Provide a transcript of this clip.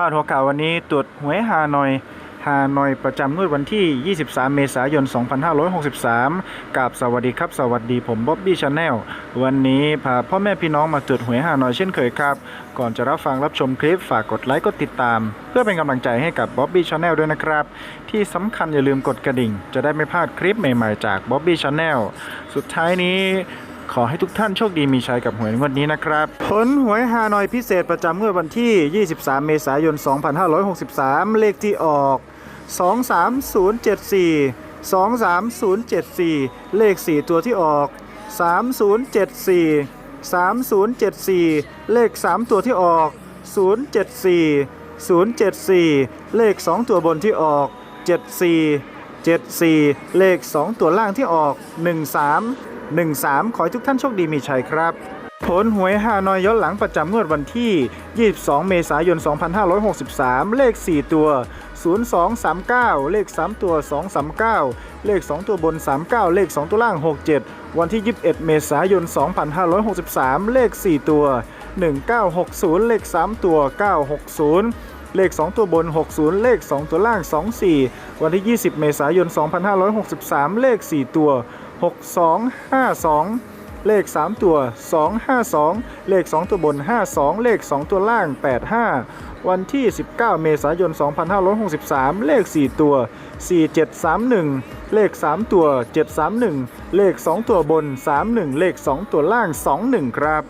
พาดหัวข่าววันนี้ตรวจหวยฮานอยฮานอยประจำงวดวันที่ 23 เมษายน 2563 กับสวัสดีครับ สวัสดีผมบ๊อบบี้ชาแนล วันนี้พาพ่อแม่พี่น้องมาตรวจหวยฮานอยเช่นเคยครับ ก่อนจะรับฟังรับชมคลิปฝากกดไลค์กดติดตาม เพื่อเป็นกำลังใจให้กับบ๊อบบี้ชาแนลด้วยนะครับ ที่สำคัญอย่าลืมกดกระดิ่ง จะได้ไม่พลาดคลิปใหม่ๆจากบ๊อบบี้ชาแนล สุดท้ายนี้ ขอให้ทุกท่านโชคดีมีชัยกับหวยงวดนี้นะครับ ผลหวยฮานอยพิเศษประจำงวดวันที่ 23 เมษายน 2563 เลขที่ออก 23074 23074 เลข 4 ตัวที่ออก 3074 3074 เลข 3 ตัวที่ออก 074 074 เลข 2 ตัวบนที่ออก 74 74 เลข 2 ตัวล่างที่ออก 13 13 ขอให้ทุกท่านโชคดีมีชัยครับ ผลหวยฮานอยย้อนหลังประจำงวดวันที่ 22 เมษายน 2563 เลข 4 ตัว 0239 เลข 3 ตัว 239 เลข 2 ตัวบน 39 เลข 2 ตัวล่าง 67 วันที่ 21 เมษายน 2563 เลข 4 ตัว 1960 เลข 3 ตัว 960เลข 2 ตัวบน 60 เลข 2 ตัวล่าง 24 วันที่ 20 เมษายน 2563 เลข 4 ตัว 6252 เลข 3 ตัว 252 เลข 2 ตัวบน 52 เลข 2 ตัวล่าง 85 วันที่ 19 เมษายน 2563 เลข 4 ตัว 4731 เลข 3 ตัว 731 เลข 2 ตัวบน 31 เลข 2 ตัวล่าง 21 ครับ